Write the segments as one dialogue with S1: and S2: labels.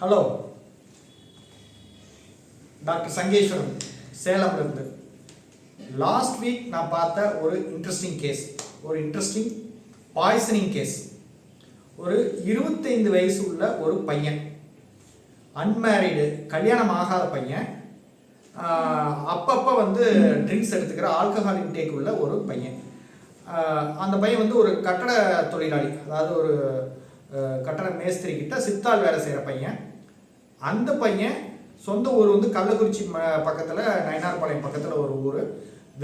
S1: Hello doctor Sangeswaran சேலம்லேருந்து last week நான் பார்த்த ஒரு இன்ட்ரெஸ்டிங் கேஸ் ஒரு இன்ட்ரெஸ்டிங் பாய்சனிங் கேஸ் ஒரு இருபத்தைந்து வயசு உள்ள ஒரு பையன் அன்மேரிடு கல்யாணம் ஆகாத பையன் அப்பப்போ வந்து ட்ரிங்க்ஸ் எடுத்துக்கிற ஆல்கஹால் இன்டேக் உள்ள ஒரு பையன் அந்த பையன் வந்து ஒரு கட்டட தொழிலாளி அதாவது ஒரு கட்டட மேஸ்திரி கிட்ட சித்தால் வேலை செய்கிற பையன் அந்த பையன் சொந்த ஊர் வந்து கள்ளக்குறிச்சி ம பக்கத்தில் நயனார்பாளையம் பக்கத்தில் ஒரு ஊர்.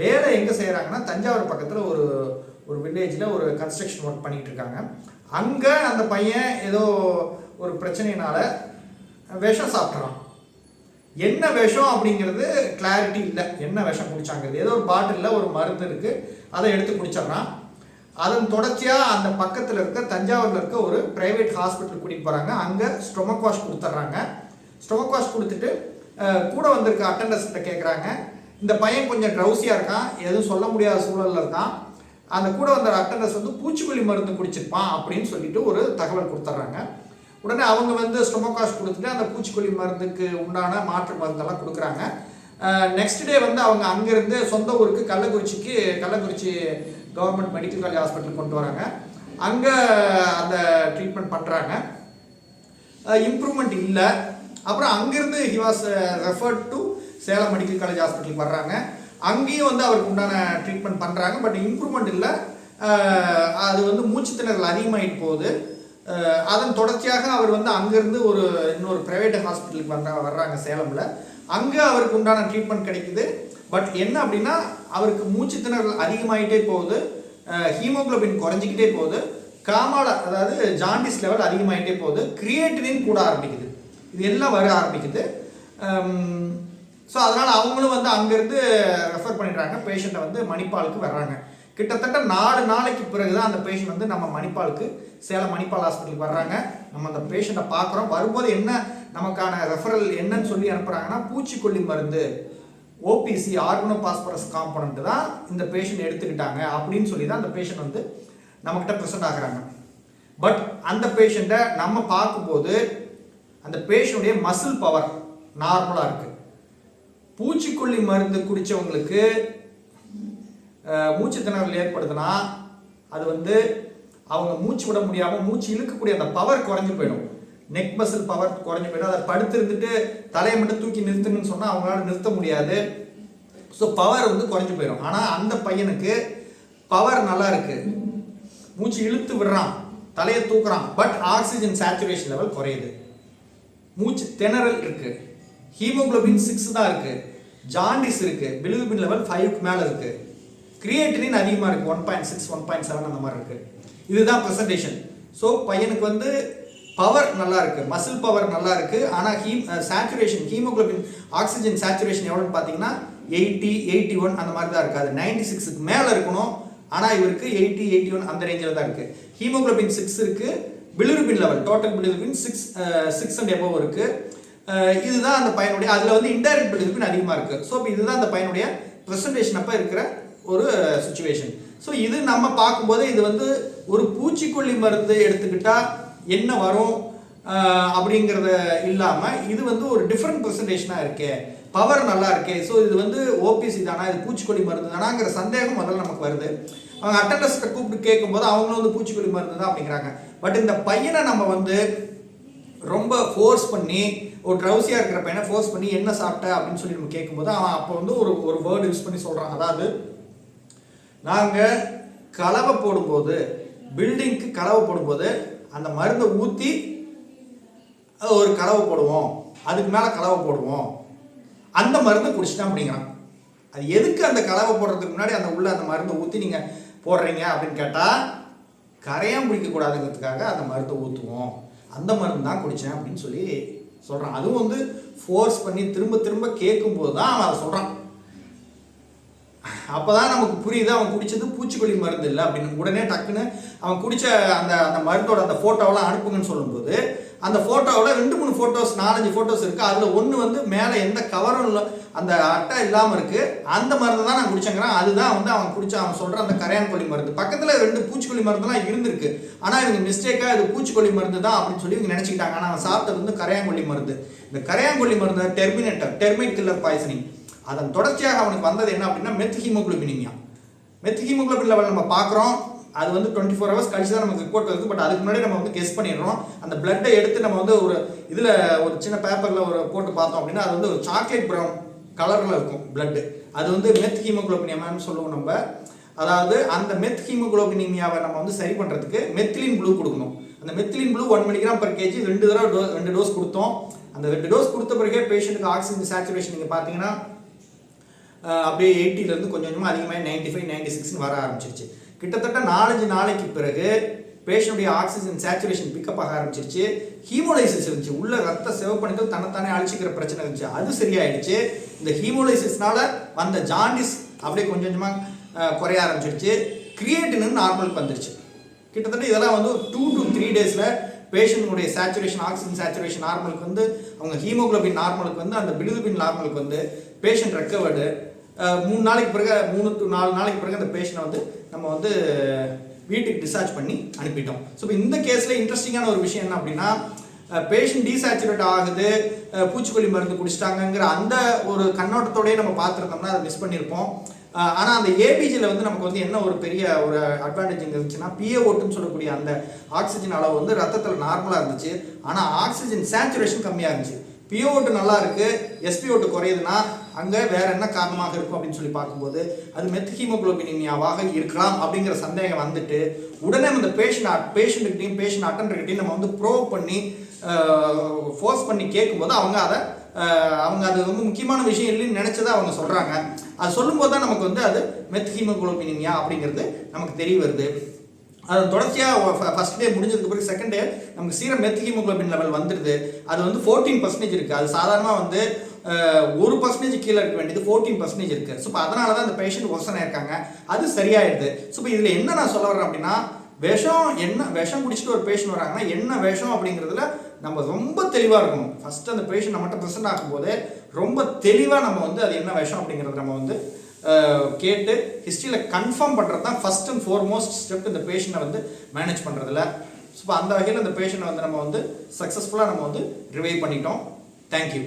S1: வேலை எங்கே செய்கிறாங்கன்னா தஞ்சாவூர் பக்கத்தில் ஒரு ஒரு வில்லேஜில் ஒரு கன்ஸ்ட்ரக்ஷன் ஒர்க் பண்ணிகிட்டு இருக்காங்க. அங்கே அந்த பையன் ஏதோ ஒரு பிரச்சனையினால விஷம் சாப்பிட்றான். என்ன விஷம் அப்படிங்கிறது கிளாரிட்டி இல்லை. என்ன விஷம் குடிச்சாங்கிறது. ஏதோ ஒரு பாட்டிலில் ஒரு மருந்து இருக்குது அதை எடுத்து குடிச்சிட்றான். அதன் தொடர்ச்சியாக அந்த பக்கத்தில் இருக்க தஞ்சாவூரில் இருக்க ஒரு ப்ரைவேட் ஹாஸ்பிட்டல் கூட்டிகிட்டு போகிறாங்க அங்கே ஸ்டொமக் வாஷ் கொடுத்துட்றாங்க. ஸ்டொமக் வாஷ் கொடுத்துட்டு கூட வந்திருக்க அட்டண்டர்ஸ்கிட்ட கேட்குறாங்க இந்த பையன் கொஞ்சம் ட்ரௌசியாக இருக்கான் எதுவும் சொல்ல முடியாத சூழலில் இருக்கான். அந்த கூட வந்த அட்டண்டர்ஸ் வந்து பூச்சிக்கொல்லி மருந்து குடிச்சிருப்பான் அப்படின்னு சொல்லிட்டு ஒரு தகவல் கொடுத்துட்றாங்க உடனே அவங்க வந்து ஸ்டொமக் வாஷ் கொடுத்துட்டு அந்த பூச்சிக்கொல்லி மருந்துக்கு உண்டான மாற்று மருந்தெல்லாம் கொடுக்குறாங்க. நெக்ஸ்ட் டே வந்து அவங்க அங்கேருந்து சொந்த ஊருக்கு கள்ளக்குறிச்சிக்கு Kallakurichi government medical college hospital கொண்டு வராங்க. அங்கே அந்த ட்ரீட்மெண்ட் பண்ணுறாங்க இம்ப்ரூவ்மெண்ட் இல்லை. அப்புறம் அங்கேருந்து he was referred to Salem medical college ஹாஸ்பிட்டலுக்கு வர்றாங்க. அங்கேயும் வந்து அவருக்கு உண்டான ட்ரீட்மெண்ட் பண்ணுறாங்க பட் இம்ப்ரூவ்மெண்ட் இல்லை. அது வந்து மூச்சு திணறல் அதிகமாகிட்டு போகுது uh, அதன் தொடர்ச்சியாக அவர் வந்து அங்கேருந்து ஒரு இன்னொரு ப்ரைவேட் ஹாஸ்பிட்டலுக்கு வர்ற வர்றாங்க சேலமில். அங்கே அவருக்கு உண்டான ட்ரீட்மெண்ட் கிடைக்குது. பட் என்ன அப்படின்னா அவருக்கு மூச்சு திணறல் அதிகமாகிட்டே போகுது uh, ஹீமோகுளோபின் குறைஞ்சிக்கிட்டே போகுது. காமால அதாவது ஜாண்டிஸ் லெவல் அதிகமாகிட்டே போகுது. கிரியேட்டினின் கூட ஆரம்பிக்குது. இது எல்லாம் வர ஆரம்பிக்குது. ஸோ அதனால் அவங்களும் வந்து அங்கேருந்து ரெஃபர் பண்ணிடுறாங்க. பேஷண்ட்டை வந்து மணிப்பாலுக்கு வர்றாங்க. கிட்டத்தட்ட நாலு நாளைக்கு பிறகு தான் அந்த பேஷண்ட் வந்து நம்ம மணிப்பாலுக்கு சேலம் மணிப்பால் ஹாஸ்பிட்டலுக்கு வர்றாங்க. நம்ம அந்த பேஷண்ட்டை பார்க்குறோம். வரும்போது என்ன நமக்கான ரெஃபரல் என்னன்னு சொல்லி அனுப்புகிறாங்கன்னா பூச்சிக்கொல்லி மருந்து ஓபிசி ஆர்கனோ பாஸ்பரஸ் காம்பனண்ட் தான் இந்த பேஷண்ட் எடுத்துக்கிட்டாங்க அப்படின்னு சொல்லி தான் அந்த பேஷண்ட் வந்து நம்மக்கிட்ட ப்ரெசென்ட் ஆகுறாங்க. பட் அந்த பேஷண்ட்டை நம்ம பார்க்கும்போது அந்த பேஷண்ட்டுடைய மசில் பவர் நார்மலாக இருக்குது பூச்சிக்கொல்லி மருந்து குடித்தவங்களுக்கு மூச்சு திணறல் ஏற்படுதுன்னா அது வந்து அவங்க மூச்சு விட முடியாமல் மூச்சு இழுக்கக்கூடிய அந்த பவர் குறைஞ்சு போயிடும். நெக் மசில் பவர் குறைஞ்சு போயிடும். அதை படுத்திருந்துட்டு தலையை மட்டும் தூக்கி நிறுத்துங்கன்னு சொன்னால் அவங்களால நிறுத்த முடியாது. ஸோ பவர் வந்து குறைஞ்சு போயிடும். ஆனால் அந்த பையனுக்கு பவர் நல்லா இருக்கு. மூச்சு இழுத்து விடுறான். தலையை தூக்குறான். பட் ஆக்சிஜன் சேச்சுரேஷன் லெவல் குறையுது. மூச்சு திணறல் இருக்கு. ஹீமோகுளோபின் சிக்ஸ் தான் இருக்கு. ஜாண்டிஸ் இருக்கு. பிலிருபின் லெவல் ஃபைவ்க்கு மேலே இருக்கு. கிரியேட்டினின் அதிகமாக இருக்கு. One point six one point seven அந்த மாதிரி இருக்கு. இதுதான் ப்ரெசன்டேஷன் ஸோ பையனுக்கு வந்து பவர் நல்லா இருக்கு. மசில் பவர் நல்லா இருக்கு. ஆனால் heme saturation haemoglobin oxygen saturation எவ்வளோன்னு பார்த்தீங்கன்னா எயிட்டி எயிட்டி ஒன் அந்த மாதிரி தான் இருக்காது நைன்டி சிக்ஸுக்கு மேலே இருக்கணும். ஆனால் இவருக்கு எயிட்டி எயிட்டி ஒன் அந்த ரேஞ்சில் தான் இருக்குது ஹீமோகுளோபின் சிக்ஸ் இருக்குது bilirubin level total bilirubin six six and above இருக்கு. Uh, இதுதான் அந்த பையனுடைய அதில் வந்து இன்டைரக்ட் பிலிருபின் அதிகமாக இருக்கு. ஸோ இதுதான் அந்த பையனுடைய ப்ரெசன்டேஷன் அப்போ இருக்கிற ஒரு uh, சுச்சுவேஷன் ஸோ இது நம்ம பார்க்கும்போது இது வந்து ஒரு பூச்சிக்கொல்லி மருந்து எடுத்துக்கிட்டால் என்ன வரும் uh, அப்படிங்கிறத இல்லாமல் இது வந்து ஒரு டிஃப்ரெண்ட் ப்ரெசன்டேஷனாக இருக்கே. பவர் நல்லா இருக்கே. ஸோ இது வந்து ஓபிசி தானா? இது பூச்சிக்கொல்லி மருந்து தானாங்கிற சந்தேகம் முதல்ல நமக்கு வருது. அவங்க அட்டண்டர்ஸ்ட்டை கூப்பிட்டு கேட்கும்போது அவங்களும் வந்து பூச்சிக்கொல்லி மருந்து தான் அப்படிங்கிறாங்க. பட் இந்த பையனை நம்ம வந்து ரொம்ப ஃபோர்ஸ் பண்ணி ஒரு ட்ரௌசியாக இருக்கிற பையனை ஃபோர்ஸ் பண்ணி என்ன சாப்பிட்ட அப்படின்னு சொல்லி நம்ம கேட்கும்போது அவன் அப்போ வந்து ஒரு ஒரு வேர்டு யூஸ் பண்ணி சொல்கிறான் அதாவது நாங்கள் கலவை போடும்போது பில்டிங்க்கு கலவை போடும்போது அந்த மருந்தை ஊற்றி ஒரு கலவை போடுவோம். அதுக்கு மேலே கலவை போடுவோம். அந்த மருந்தை குடிச்சிட்டேன் அப்படிங்கிறான். அது எதுக்கு அந்த கலவை போடுறதுக்கு முன்னாடி அந்த உள்ள அந்த மருந்தை ஊற்றி நீங்கள் போடுறீங்க அப்படின்னு கேட்டால் கரையான் பிடிக்கக்கூடாதுங்கிறதுக்காக அந்த மருந்தை ஊற்றுவோம் அந்த மருந்து தான் குடித்தேன் அப்படின்னு சொல்லி சொல்கிறான் அதுவும் வந்து ஃபோர்ஸ் பண்ணி திரும்ப திரும்ப கேட்கும்போது தான் அவன் அதை சொல்கிறான் அப்பதான் நமக்கு புரியுது அவன் குடித்தது பூச்சிக்கொல்லி மருந்து இல்லை அப்படின்னு. உடனே டக்குன்னு அவன் குடித்த அந்த அந்த மருந்தோட அந்த ஃபோட்டோவெல்லாம் அனுப்புங்கன்னு சொல்லும்போது அந்த ஃபோட்டோவில் ரெண்டு மூணு ஃபோட்டோஸ் நாலஞ்சு ஃபோட்டோஸ் இருக்குது அதில் ஒன்று வந்து மேலே எந்த கவரும் இல்லை அந்த அட்டை இல்லாமல் இருக்குது அந்த மருந்து தான் நான் குடிச்சேங்கிறேன். அதுதான் வந்து அவன் குடிச்ச அவன் சொல்கிற அந்த கரையான் கொல்லி மருந்து. பக்கத்தில் ரெண்டு பூச்சிக்கொல்லி மருந்துலாம் இருந்திருக்கு. ஆனால் இவங்க மிஸ்டேக்காக இது பூச்சிக்கொல்லி மருந்து தான் அப்படின்னு சொல்லி இவங்க நினச்சிக்கிட்டாங்க. ஆனால் அவன் சாப்பிட்டது வந்து கரையாங்கொல்லி மருந்து. இந்த கரையாங்கொல்லி மருந்து டெர்மினேட்டர் டெர்மைட் கில்லர் பாய்சனிங் அதன் தொடர்ச்சியாக அவனுக்கு வந்தது என்ன அப்படின்னா மெத் ஹீமோகுளோபினிமியா மெத் ஹீமோகுளோபின் லெவல் நம்ம பார்க்குறோம். அது வந்து டுவெண்ட்டி ஃபோர் ஹவர்ஸ் கழிச்சு தான் நமக்கு ரிப்போர்ட் வருது பட் அதுக்கு முன்னாடி நம்ம வந்து கெஸ் பண்ணிடுறோம். அந்த பிளட்டை எடுத்து நம்ம வந்து ஒரு இதில் ஒரு சின்ன பேப்பரில் ஒரு போட்டு பார்த்தோம் அப்படின்னா அது வந்து ஒரு சாக்லேட் ப்ரௌன் கலரில் இருக்கும் பிளட்டு அது வந்து மெத் ஹீமோகுளோபினியமான்னு சொல்லுவோம் நம்ம. அதாவது அந்த மெத் ஹீமோகுளோபினிமியாவை நம்ம வந்து சரி பண்ணுறதுக்கு மெத்திலின் ப்ளூ கொடுக்கணும். அந்த methylene blue one milligram per kg ரெண்டு தடவை டோ ரெண்டு டோஸ் கொடுத்தோம். அந்த ரெண்டு டோஸ் கொடுத்த பிறகே பேஷண்ட்டுக்கு ஆக்சிஜன் சேச்சுரேஷன் நீங்கள் பார்த்தீங்கன்னா அப்படியே எயிட்டிலேருந்து கொஞ்சம் கொஞ்சமாக அதிகமாக நைன்டி ஃபைவ் நைன்டி சிக்ஸ்னு வர ஆரம்பிச்சிருச்சு. கிட்டத்தட்ட நாலஞ்சு நாளைக்கு பிறகு பேஷண்ட்டுடைய ஆக்சிஜன் சேச்சுரேஷன் பிக்கப் ஆக ஆரம்பிச்சிருச்சு. ஹீமோலைசிஸ் இருந்துச்சு. உள்ள ரத்த சிவப்பணுக்கள் தன்னைத்தானே அழிச்சிக்கிற பிரச்சனை இருந்துச்சு. அது சரியாயிடுச்சு. இந்த ஹீமோலைசிஸ்னால வந்த ஜாண்டிஸ் அப்படியே கொஞ்சம் கொஞ்சமாக குறைய ஆரம்பிச்சிருச்சு. கிரியேட்டின் நார்மலுக்கு வந்துருச்சு. கிட்டத்தட்ட இதெல்லாம் வந்து டூ டு த்ரீ டேஸில் பேஷண்ட்டுடைய சேச்சுரேஷன் ஆக்சிஜன் சேச்சுரேஷன் நார்மலுக்கு வந்து அவங்க ஹீமோக்ளோபின் நார்மலுக்கு வந்து அந்த பிலிருபின் நார்மலுக்கு வந்து பேஷண்ட் ரெக்கவர்டு மூணு நாளைக்கு பிறகு மூணு டு நாலு நாளைக்கு பிறகு அந்த பேஷண்ட்டை வந்து நம்ம வந்து வீட்டுக்கு டிஸ்சார்ஜ் பண்ணி அனுப்பிட்டோம். ஸோ இப்போ இந்த கேஸில் இன்ட்ரெஸ்டிங்கான ஒரு விஷயம் என்ன அப்படின்னா பேஷண்ட் டீசாச்சுரேட் ஆகுது பூச்சிக்கொல்லி மருந்து குடிச்சிட்டாங்கங்கிற அந்த ஒரு கண்ணோட்டத்தோடயே நம்ம பார்த்துருந்தோம்னா அதை மிஸ் பண்ணியிருப்போம். ஆனால் அந்த ஏபிஜியில் வந்து நமக்கு வந்து என்ன ஒரு பெரிய ஒரு அட்வான்டேஜ் இருந்துச்சுன்னா பிஏ ஓட்டுன்னு சொல்லக்கூடிய அந்த ஆக்சிஜன் அளவு வந்து ரத்தத்தில் நார்மலாக இருந்துச்சு. ஆனால் ஆக்சிஜன் சேச்சுரேஷன் கம்மியாக இருந்துச்சு. பிஓ ஓட்டு நல்லா இருக்கு எஸ்பி ஓட்டு குறையுதுன்னா அங்கே வேற என்ன காரணமாக இருக்கும் அப்படின்னு சொல்லி பார்க்கும்போது அது மெத் ஹீமோகுளோபினிமியாவாக இருக்கலாம் அப்படிங்கிற சந்தேகம் வந்துட்டு உடனே அந்த பேஷண்ட் பேஷண்ட்டுக்கிட்டையும் பேஷண்ட் அட்டன்டர்கிட்டையும் நம்ம வந்து ப்ரோவ் பண்ணி ஃபோர்ஸ் பண்ணி கேட்கும்போது அவங்க அதை அவங்க அது வந்து முக்கியமான விஷயம் இல்லைன்னு நினைச்சதை அவங்க சொல்கிறாங்க அது சொல்லும்போது தான் நமக்கு வந்து அது மெத் ஹீமோகுளோபினிமியா அப்படிங்கிறது நமக்கு தெரிய வருது. அது தொடர்ச்சியாக ஃபஸ்ட் டே முடிஞ்சதுக்கு பிறகு செகண்ட் டே நமக்கு சீரம் மெத் ஹீமோகுளோபின் லெவல் வந்துடுது அது வந்து ஃபோர்டீன் பர்சன்டேஜ் இருக்குது அது சாதாரணமாக வந்து ஒரு பர்சன்டேஜ் கீழே இருக்க வேண்டியது ஃபோர்டீன் பர்சன்டேஜ் இருக்குது ஸோ அதனால தான் அந்த பேஷண்ட் ஒசன் இருக்காங்க அது சரியாயிடுது. ஸோ இப்போ இதில் என்ன நான் சொல்ல வரேன் அப்படின்னா விஷம் என்ன விஷம் குடிச்சிட்டு ஒரு பேஷண்ட் வராங்கன்னா என்ன விஷம் அப்படிங்கிறதுல நம்ம ரொம்ப தெளிவாக இருக்கணும். ஃபஸ்ட்டு அந்த பேஷண்ட் நம்மகிட்ட ப்ரெசென்ட் ஆகும்போது ரொம்ப தெளிவாக நம்ம வந்து அது என்ன விஷம் அப்படிங்கிறத நம்ம வந்து கேட்டு ஹிஸ்ட்ரியில் கன்ஃபார்ம் பண்ணுறது தான் ஃபஸ்ட் அண்ட் ஃபோர்மோஸ்ட் ஸ்டெப் இந்த பேஷண்ட்டை வந்து மேனேஜ் பண்ணுறதுல ஸோ இப்போ அந்த வகையில் அந்த பேஷண்ட்டை வந்து நம்ம வந்து சக்ஸஸ்ஃபுல்லாக நம்ம வந்து ரிவைவ் பண்ணிட்டோம் தேங்க்யூ